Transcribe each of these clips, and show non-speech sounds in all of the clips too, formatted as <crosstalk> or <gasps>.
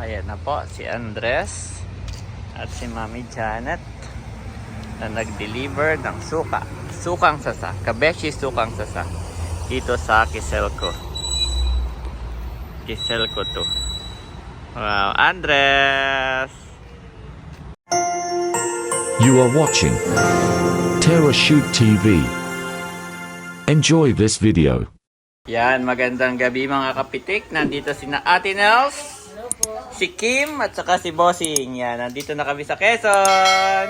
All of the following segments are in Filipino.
Ayan na po si Andres at si Mami Janet na nag-deliver ng suka. Sukang sasa. Kabeshi sukang sasa. Dito sa Kiselco. Kiselco to. Wow, Andres! You are watching Terra Shoot TV. Enjoy this video. Yan, magandang gabi mga kapitik. Nandito si na Ate Nels, si Kim, at saka si Bossing. Yan, nandito na kami sa Quezon.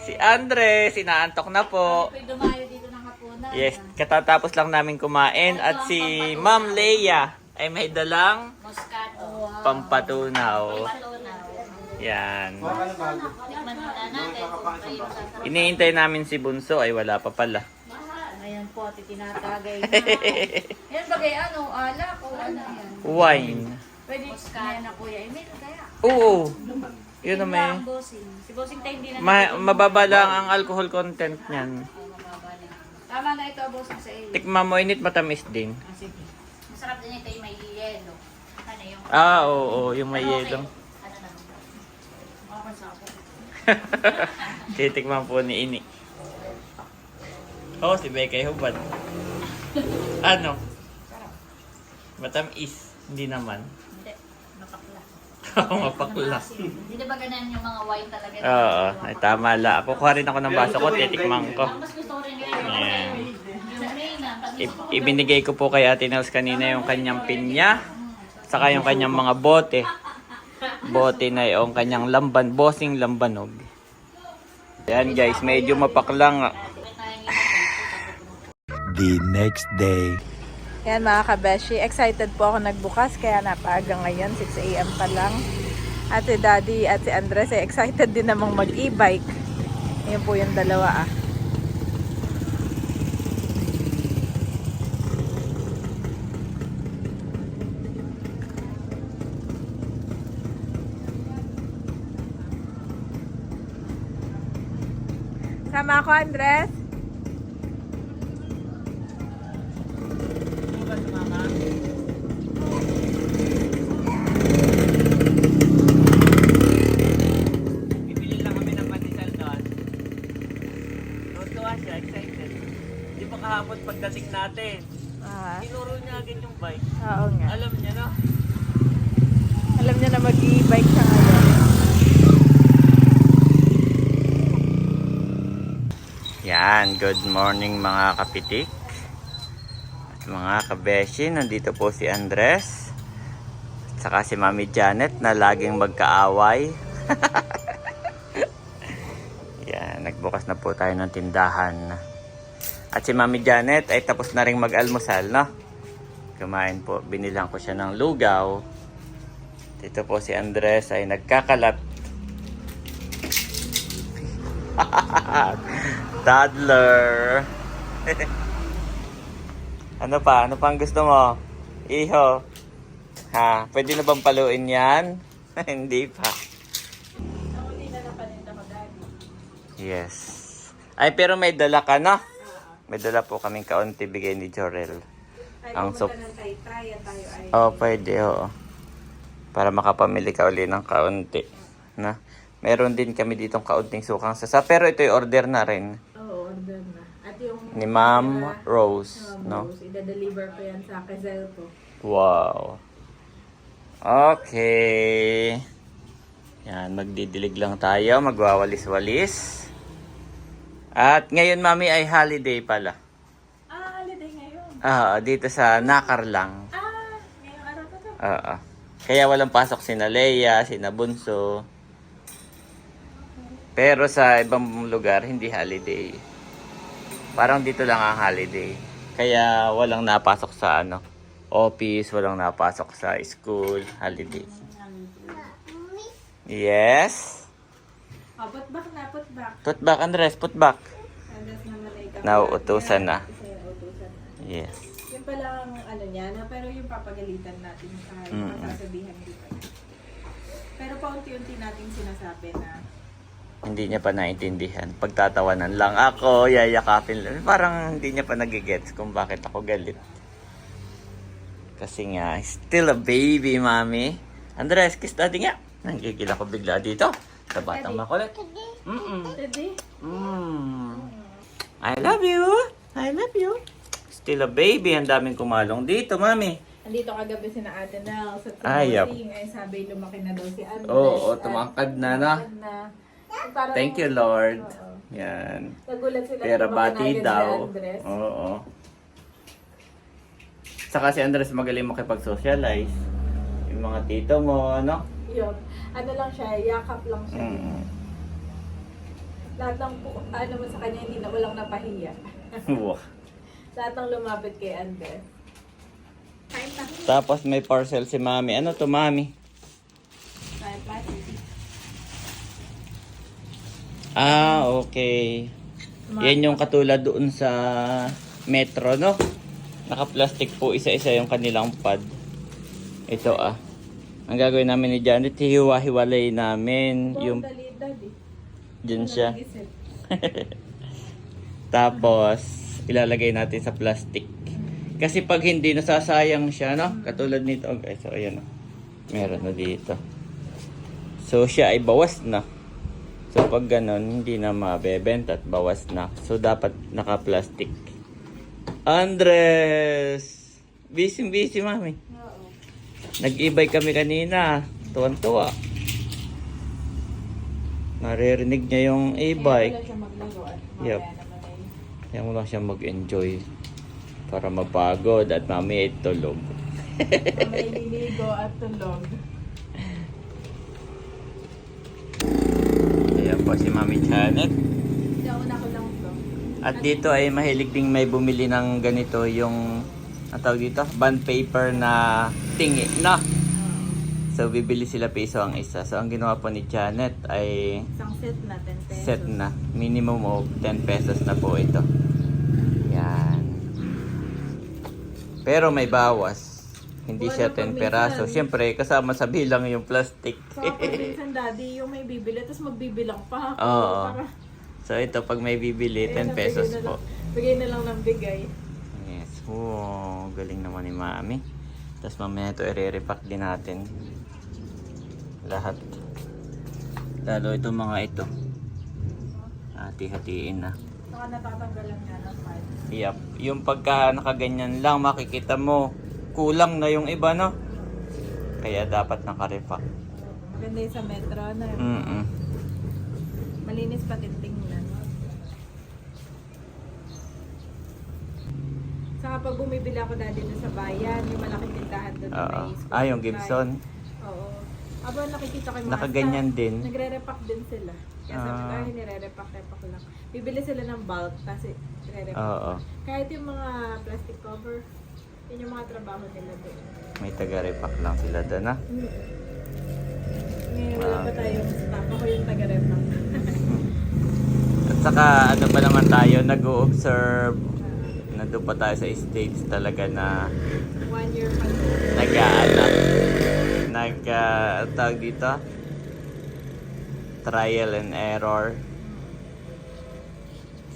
Si Andre, sinaantok na po. Dumayo dito ng hapunan. Yes, katatapos lang namin kumain. At si Ma'am Leia ay may dalang Moscato. pampatunaw. Patunaw. Yan. Tikman muna natin. Iniintay namin si Bunso ay wala pa pala. Ayan po, ati tinatagay <laughs> na. yan bagay ano, alak o ano yan. Wine. Pwede yan na kuya Emil, kaya. Oo. Yun na may... lang, bossing. Si bossing tayo hindi na Ma- mababa lang ang alcohol content niyan. Tama na ito, bossing sa iyo. Tikman mo, init matamis din. Ah, sige. Masarap din ito yung may yelo. Ano yung... Ah, oo, oo, yung may Ano, yelo. Ano naman? Okay sa ako. <laughs> Titikman po ni Ini. Oh, si Bekay Hubad. <laughs> ano? Matamis. Hindi naman. Mapakla. Mapakla. Hindi ba ganun yung mga wine talaga? Oo, ay tama la. Kukuha rin ako ng baso ko, titikman ko. Ang mas gusto ko rin ngayon. Ayan. I- ibinigay ko po kay Ate Nels kanina yung kanyang pinya. Saka yung kanyang mga bote. Bote na yung kanyang lamban, bossing lambanog. Yan guys, medyo mapaklang. The next day. Yan mga kabeshi, excited po ako nagbukas kaya napaaga ngayon, 6 a.m. pa lang. At si Daddy at si Andres ay excited din namang mag-e-bike. Yan po yung dalawa ah. Sama ako, Andres. Good morning mga kapitik. At mga kabeshi, nandito po si Andres. At saka si Mami Janet na laging magkaaway. <laughs> Yan, nagbukas na po tayo ng tindahan. At si Mami Janet ay tapos na rin mag-almusal, no? Kumain po, binilang ko siya ng lugaw. Dito po si Andres ay nagkakalat <laughs> Toddler. <laughs> ano pa? Ano pang gusto mo? Iho. Ha? Pwede na bang paluin yan? <laughs> Hindi pa. Yes. Ay, pero may dala ka na. May dala po kaming kaunti bigay ni Jorel. Ang sup... Oo, pwede, oo. Para makapamili ka uli ng kaunti. Na? Meron din kami ditong kaunting sukang sasa. Pero ito'y order na rin. Oo, order na. At yung Ni Ma'am Rose, no? Rose, ida-deliver ko yan sa Quezon ko. Wow. Okay. Yan, magdidilig lang tayo. Magwawalis-walis. At ngayon, Mami, ay holiday pala. Ah, holiday ngayon. Ah, dito sa Nakar lang. Ah, ngayong araw ko to. Oo. Kaya walang pasok si Leia, si Bunso. Pero sa ibang lugar, hindi holiday. Parang dito lang ang holiday. Kaya walang napasok sa ano, office, walang napasok sa school, holiday. Yes. Ah, put back na, put back. Put back, Andres, put back. Andres. Nauutusan na. Nauutusan na. Yes. Yun pala ang ano niya, na, pero yung papagalitan natin sa Mm. masasabihan di pa. Pero paunti-unti nating sinasabi na Hindi niya pa naintindihan. Pagtatawanan lang ako, yayakapin lang. Parang hindi niya pa nagigets kung bakit ako galit. Kasi nga, still a baby, mami. Andres, kiss daddy nga. Nagigil ako bigla dito. Sa batang makulit. Mm-mm. Daddy? Mm. I love you. I love you. Still a baby. Ang daming kumalong dito, mami. Andito kagabi si na ate Nel sa Ay, yap. Timothy. Ay, sabi lumaki na daw si Andres. Oo, At tumangkad na, na. tumangkad na. Parang- Thank you, Lord. Oo. Yan. Nagulat sila. Na bati daw. Andres. Oo. Saka si Andres magaling makipag-socialize. Yung mga tito mo, ano? Yun. Ano lang siya, yakap lang siya. Mm. Lahat ng, pu- ano mo sa kanya, hindi na walang napahiya. <laughs> Wah. Lahat ng lumapit kay Andres. Kain. Tapos may parcel si mami. Ano to, mami? Kain pa. Ah, okay. Yan yung katulad doon sa metro, no? Naka-plastic po isa-isa yung kanilang pad. Ito ah. Ang gagawin namin ni Janet, hiwa-hiwalay namin Yung... daddy. dyan siya. <laughs> Tapos, ilalagay natin sa plastic. Kasi pag hindi, nasasayang siya, no? Katulad nito, guys. So, ayan, oh. Meron na dito. So, siya ay bawas na. So, pag ganun, hindi na mabebenta at bawas na. So, dapat naka-plastic. Andres! Busy-busy, mami. Oo. Nag-e-bike kami kanina. Tuwan-tuwa. Naririnig niya yung e-bike. ay Kaya mo lang siya mag-enjoy para mapagod at mamaya ay tulog. mamaya liligo at tulog. Ayan po si Mami Janet. At dito ay mahilig ding may bumili ng ganito yung ang tawag dito, bond paper na tingi na. So bibili sila piso ang isa. So ang ginawa po ni Janet ay Isang set na, 10 pesos. set na. Minimum of 10 pesos na po ito. Yan. Pero may bawas. Hindi siya ano pag 10 peraso. Siyempre, kasama sa bilang yung plastic. So, pag <laughs> minsan daddy, yung may bibili, tapos magbibilang pa. Oo. Para, So ito, pag may bibili, 10 ayun, pesos na po. lang- Bigay na lang ng bigay. Yes. Wow, galing naman ni Mami. Tapos mamaya ito, i-repack din natin. Lahat. Lalo itong mga ito. Hati-hatiin na. Saka natatanggalan nga ng five. Yup. Yung pagka nakaganyan lang, makikita mo, kulang na yung iba, no? Kaya dapat naka-repack. Maganda yung sa metro na. Mm-mm. Malinis pati tingnan. Saka pag bumibili ako dati doon sa bayan, yung malaking tindahan doon Oo. Ah, yung. Gibson. Oo. Aba, nakikita ko yung mga Nakaganyan staff, din. Nagre-repack din sila. Kaya sabi ko, Ah. nire-repack-repack lang. Bibili sila ng bulk, kasi nire-repack. Oo. Kahit yung mga plastic cover, yun yung mga trabaho nila doon. May taga-repack lang sila doon, ha? Ngayon, wala pa staff. Ako yung taga-repack. <laughs> At saka ano pa naman tayo, nag-o-observe. Nandun pa tayo sa stage talaga na One year pa nag-aanap. Nag, uh, tawag dito? Trial and error.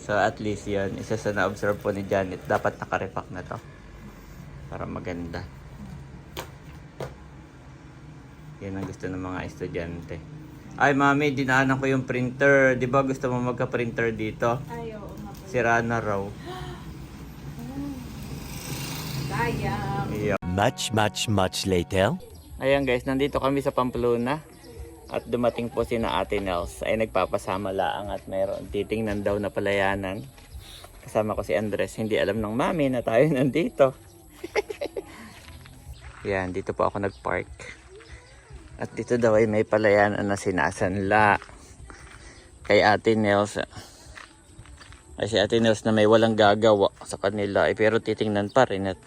So at least yun, isa sa na-observe po ni Janet, dapat nakarepack na to. Para maganda. Yan ang gusto ng mga estudyante. Ay mami, dinaanan ko yung printer. Di ba gusto mo magka-printer dito? Ay, oo nga pala. Sira na raw. <gasps> Sayang. Yeah. Much, much, much later. Ayan guys, nandito kami sa Pamplona. At dumating po si na Ate Nels ay nagpapasama laang at mayroon titingnan daw na palayanan. Kasama ko si Andres, hindi alam ng mami na tayo <laughs> nandito. <laughs> Yan, dito po ako nagpark. At dito daw ay may palayanan na sinasanla kay Ate Nels. Ay si Ate Nels na may walang gagawa sa kanila eh, pero titingnan pa rin at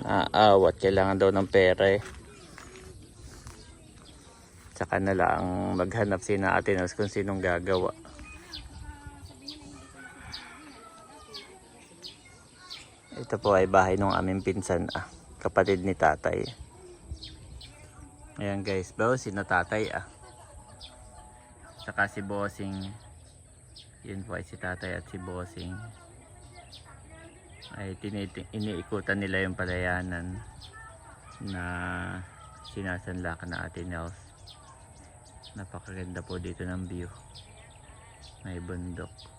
naaawat kailangan daw ng pera eh. Tsaka na lang maghanap si na Ate Nels kung sinong gagawa. Ito po ay bahay ng aming pinsan ah. Kapatid ni tatay. Ayan guys, bawa si na tatay ah. Tsaka si Bossing. Yun po ay si tatay at si Bossing. Ay iniikutan nila yung palayanan na sinasanla ka na Ate Nels. Napakaganda po dito ng view. May bundok.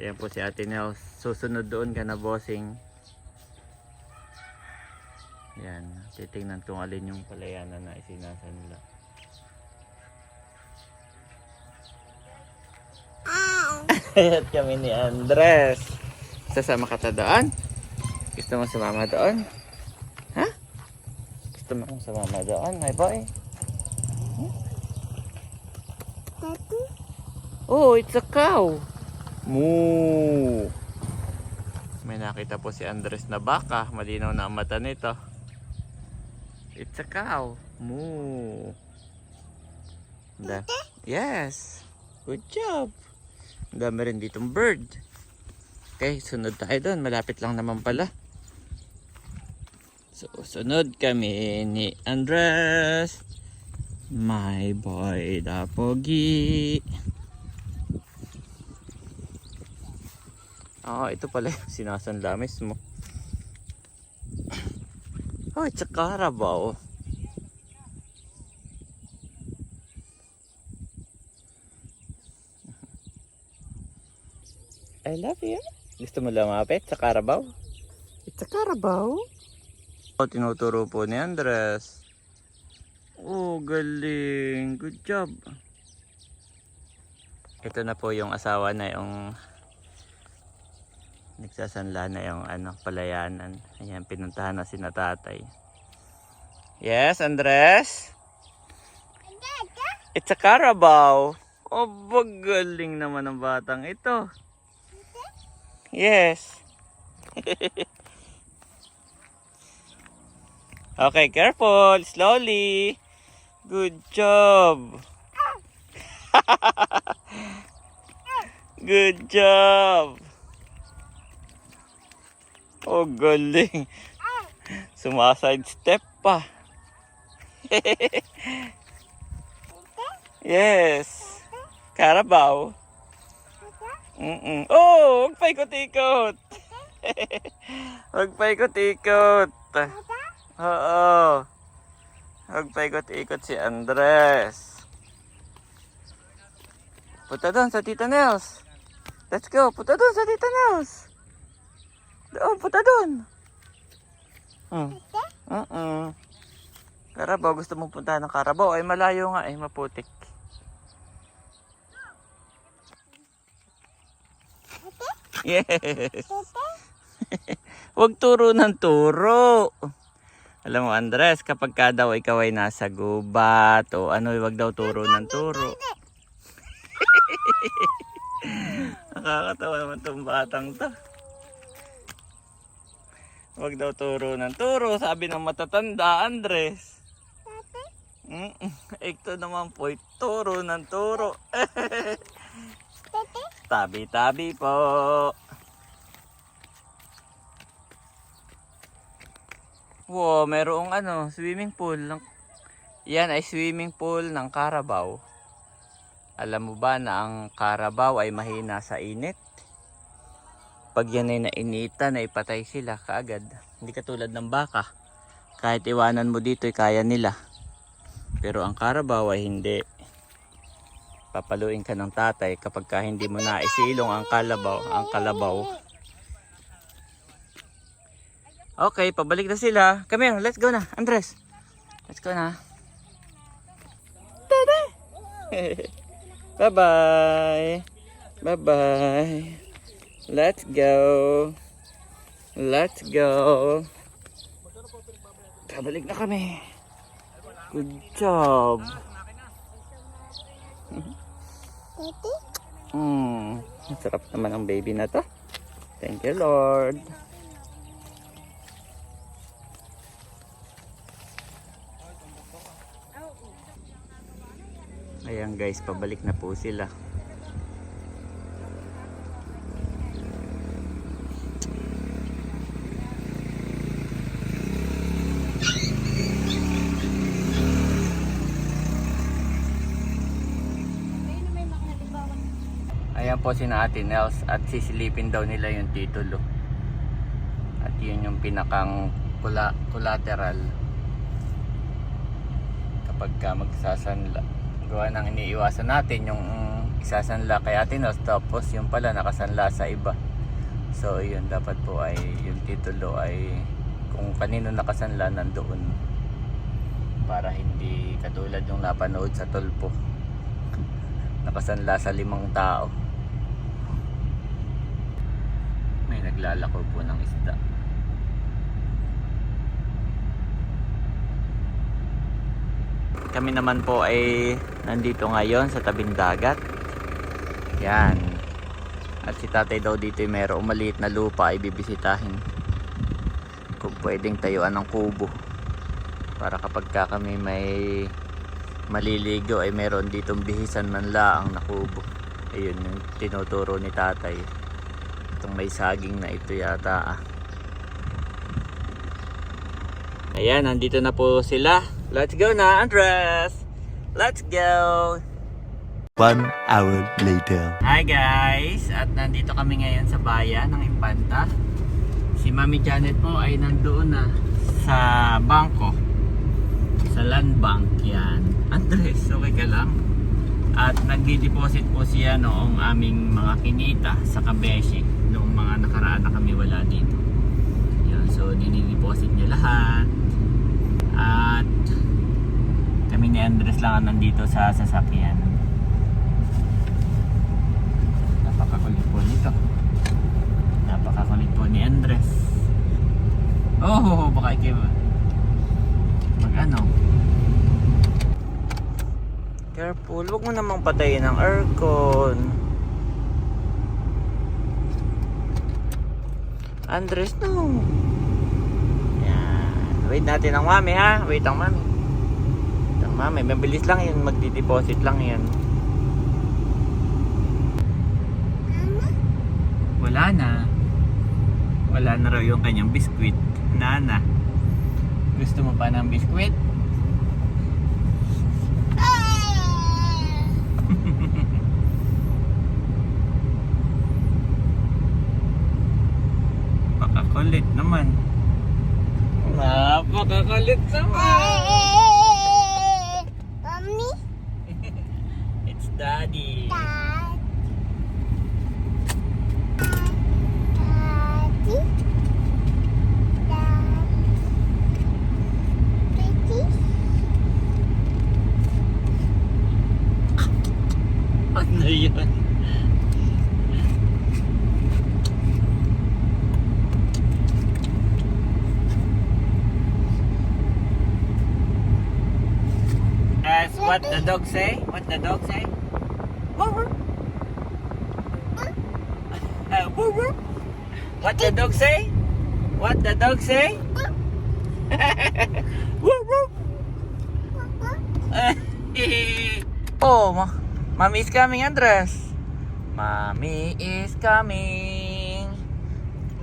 Ayan po si Ate Nels. Susunod doon ka na bossing. Yan. Titingnan kung alin yung palayanan na isinasanla. <laughs> At kami ni Andres. Sasama ka ta doon? Gusto mo sumama doon? Ha? Gusto mo sumama doon, my boy? Hmm? Oh, it's a cow. Moo. May nakita po si Andres na baka. Malinaw na ang mata nito. It's a cow. Moo. Da yes. Good job. Ang dami rin ditong bird. Okay, sunod tayo doon. Malapit lang naman pala. So, sunod kami ni Andres. My boy, the pogi. Ah, ito pala yung sinasanla mismo. Oh, it's a Carabao. I love you. Gusto mo lumapit sa Carabao? It's a Carabao. Oh, tinuturo po ni Andres. Oh, galing. Good job. Ito na po yung asawa na yung nagsasanla na yung ano, palayanan. Ayan, pinuntahan na si na. Yes, Andres? It's a Carabao. Oh, galing naman ng batang ito. Yes. <laughs> okay, careful. Slowly. Good job. <laughs> Good job. Oh, galing. Sumaside step pa. <laughs> yes. Carabao. Mm-mm. Oh, huwag pa ikot-ikot. <laughs> huwag pa ikot-ikot. Oo. Huwag pa ikot-ikot si Andres. Punta doon sa Tita Nels. Let's go. Punta doon sa Tita Nels. Doon, punta doon. Hmm. Uh-uh. Carabao, gusto mong puntahan ng Carabao. Ay, malayo nga eh, maputik. Yes. <laughs> Huwag turo ng turo. Alam mo, Andres, kapag ka daw ikaw ay nasa gubat o ano, wag daw turo ng turo. <laughs> Nakakatawa naman tong batang to. Wag daw turo ng turo, sabi ng matatanda, Andres. Mm Ito naman po, turo ng turo. <laughs> Tabi-tabi po. Wow, merong ano, swimming pool. Ng... Yan ay swimming pool ng Carabao. Alam mo ba na ang Carabao ay mahina sa init? Pag yan ay nainitan, ay patay sila kaagad. Hindi katulad ng baka. Kahit iwanan mo dito, ay kaya nila. Pero ang Carabao ay hindi. Papaluin ka ng tatay kapag ka hindi mo na isilong ang kalabaw, ang kalabaw. Okay, pabalik na sila. Come here, let's go na. Andres. Let's go na. Tada! <laughs> Bye-bye. Bye-bye. Let's go. Let's go. Pabalik na kami. Good job. Hmm, ang sarap naman ang baby na to. Thank you, Lord. Ayan guys, pabalik na po sila. Ayan po si Ate Nels at sisilipin daw nila yung titulo. At yun yung pinakang kula, collateral kapag ka magsasanla. Gawa ng iniiwasan natin yung isasanla kay Atinos tapos yung pala nakasanla sa iba. So yun dapat po ay yung titulo ay kung kanino nakasanla nandoon. Para hindi katulad yung napanood sa tulpo. Nakasanla sa limang tao may naglalako po ng isda. Kami naman po ay nandito ngayon sa tabing dagat. Yan. At si tatay daw dito ay mayroong maliit na lupa ay bibisitahin. Kung pwedeng tayuan ng kubo. Para kapag ka kami may maliligo ay meron ditong bihisan man laang na kubo. Ayun yung tinuturo ni tatay itong may saging na ito yata ah. ayan nandito na po sila let's go na Andres let's go One hour later. Hi guys! At nandito kami ngayon sa bayan ng Impanta. Si Mami Janet po ay nandoon na sa bangko. Sa land bank yan. Andres, okay ka lang? At nagdi-deposit po siya noong aming mga kinita sa Kabeshi. Mga nakaraan na kami wala dito. Yan, so dinideposit niya lahat. At kami ni Andres lang ang nandito sa sasakyan. Napakakulit po nito. Napakakulit po ni Andres. Oh, baka ikaw mag ano. Careful, huwag mo namang patayin ang aircon. Andres, no. Yan. Wait natin ang mami ha. Wait ang mami. Wait ang mami. Mabilis lang yun. Magdi-deposit lang yan. Wala na. Wala na raw yung kanyang biskwit. Nana. Gusto mo pa ng biskwit? Pakakulit naman. Napakakulit naman. Mommy, It's daddy. Dad, Daddy, Dad, Daddy. Ano yun? That's what the dog say? What the dog say? <laughs> What the dog say? What the dog say? <laughs> <laughs> Oh, ma mommy is coming, Andres. Mommy is coming.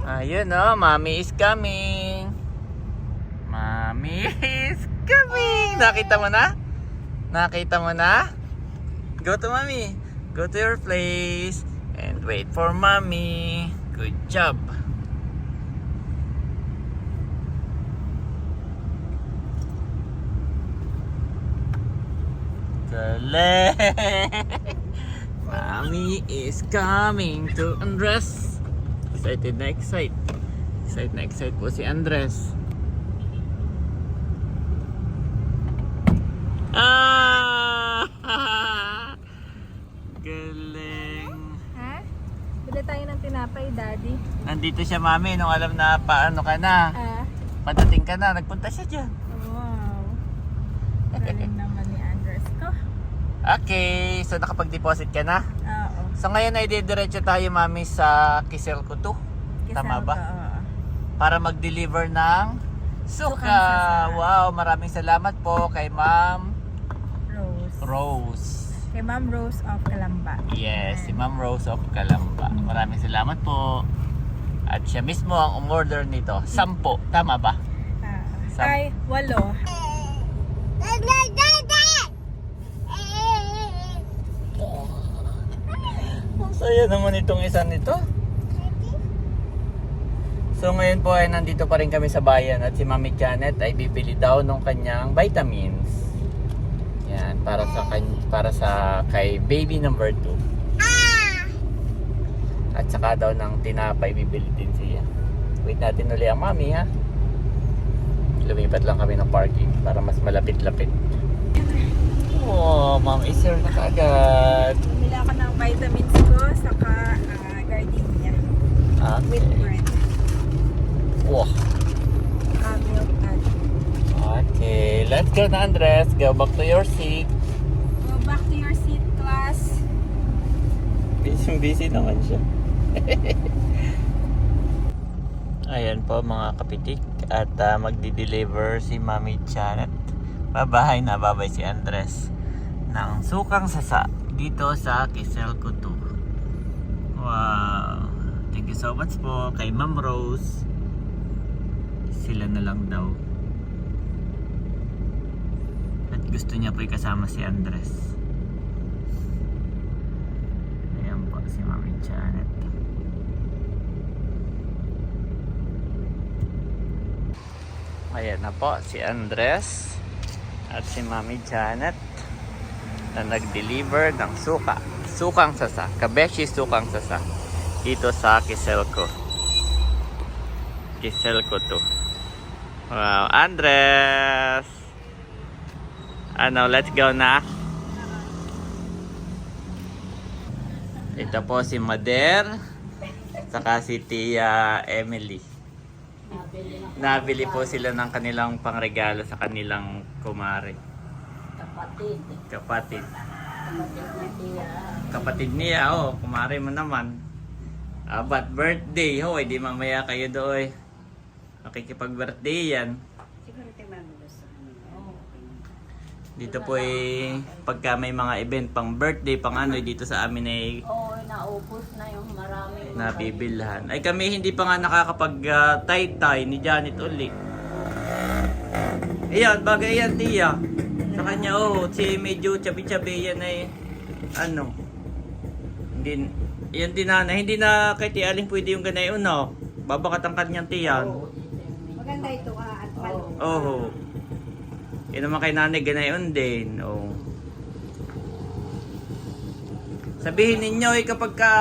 Ayun oh, mommy is coming. Mommy is coming. Nakita mo na? Nakita mo na? Go to mommy. Go to your place and wait for mommy. Good job. Galing! <laughs> Mommy is coming to Andres. Excited na excite. Excited na excite po si Andres. Ah! Galing. Ha? Bili tayo ng tinapay, Daddy. Nandito siya mami nung alam na paano ka na. Ah, Padating ka na. Nagpunta siya dyan. wow. Galing naman ni Andres ko. Okay. So nakapag-deposit ka na? Oo. So ngayon ay didiretso tayo mami sa Kisel Kutu. Tama Kisama ba? ko, oo. Para mag-deliver ng suka. Wow, maraming salamat po kay Ma'am Rose. Rose. Kay Ma'am Rose of Kalamba. Yes, si Ma'am Rose of Calamba. Maraming salamat po. At siya mismo ang umorder nito. Sampo, tama ba? Ah, Sam- ay, walo. Ang saya naman itong isa nito. So ngayon po ay nandito pa rin kami sa bayan at si Mami Janet ay bibili daw ng kanyang vitamins. Yan, para sa para sa kay baby number 2. At saka daw ng tinapay bibili din siya. Wait natin uli ang Mami ha. Lumipat lang kami ng parking para mas malapit-lapit. Oh, Ma'am Isir na kaagad. Bumili ako ng vitamins ko, saka uh, gardenia. With Okay. bread. Wow. Uh, milk and Okay, let's go na Andres. Go back to your seat. Go back to your seat, class. Busy busy naman siya. <laughs> Ayan po mga kapitik at ah, magdi-deliver si Mami Janet. Babahay na babay si Andres ng sukang sasa dito sa Quezon 2. Wow! Thank you so much po kay Ma'am Rose. Sila na lang daw. At gusto niya po kasama si Andres. Ayan po si Mami Janet. Ayan na po si Andres at si Mami Janet na nag-deliver ng suka. Sukang sasa. Kabeshi sukang sasa. Dito sa Kiselco. Kiselco to. Wow, Andres! Ano, let's go na. Ito po si Mader. Saka si Tia Emily. Nabili po sila ng kanilang pangregalo sa kanilang kumare. Kapatid. Kapatid. Kapatid na tiya. Kapatid niya, oh, kumare mo naman. Ah, but birthday, ho, di mamaya kayo doon. Makikipag-birthday yan. Siguro tayo magugusto. Oo. Dito po eh, pagka may mga event pang birthday, pang ano, dito sa amin ay Oo, naubos na yung maraming nabibilhan. Ay kami hindi pa nga nakakapag uh, tay-tay ni Janet uli. Ayan, bagay yan, tiya. Sa kanya, oh, si medyo chabi-chabi yan ay, ano, hindi, yan din na, hindi na kay Tia Aling pwede yung ganayon, no? Babakat ang kanyang tiyan. Maganda ito ka at palo. Oh. Yan naman kay nanay ganayon din. Oh. Sabihin ninyo eh kapag ka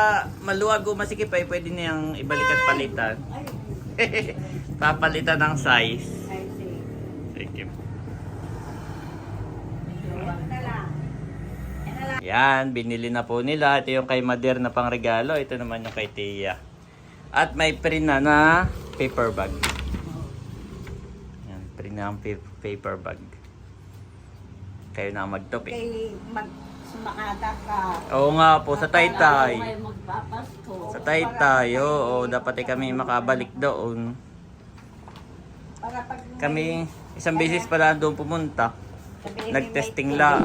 maluwag o masikip ay pwede niyang ibalik at palitan. <laughs> Papalitan ng size. Sige. Yan, binili na po nila. Ito yung kay Mader na pangregalo. Ito naman yung kay Tia. At may print na na paper bag. Yan, print na ang pa- paper bag. Kayo na ang magtopic. Kay mag sumakata ka. Oo nga po, sa Taytay. May. Sa Taytay, oo. Dapat eh kami makabalik doon. Para pag Kami, isang beses pala doon pumunta. sabihin Nag-testing may- lang.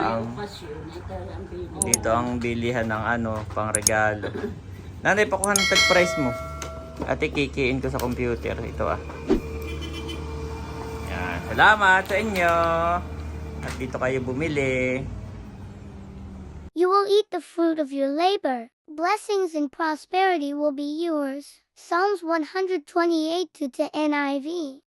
bili. Dito ang bilihan ng ano, pang regalo. Nanay, pakuha ng tag price mo. Ate, kikiin ko sa computer. Ito ah. Yan. Salamat sa inyo. At dito kayo bumili. You will eat the fruit of your labor. Blessings and prosperity will be yours. Psalms 128 to NIV.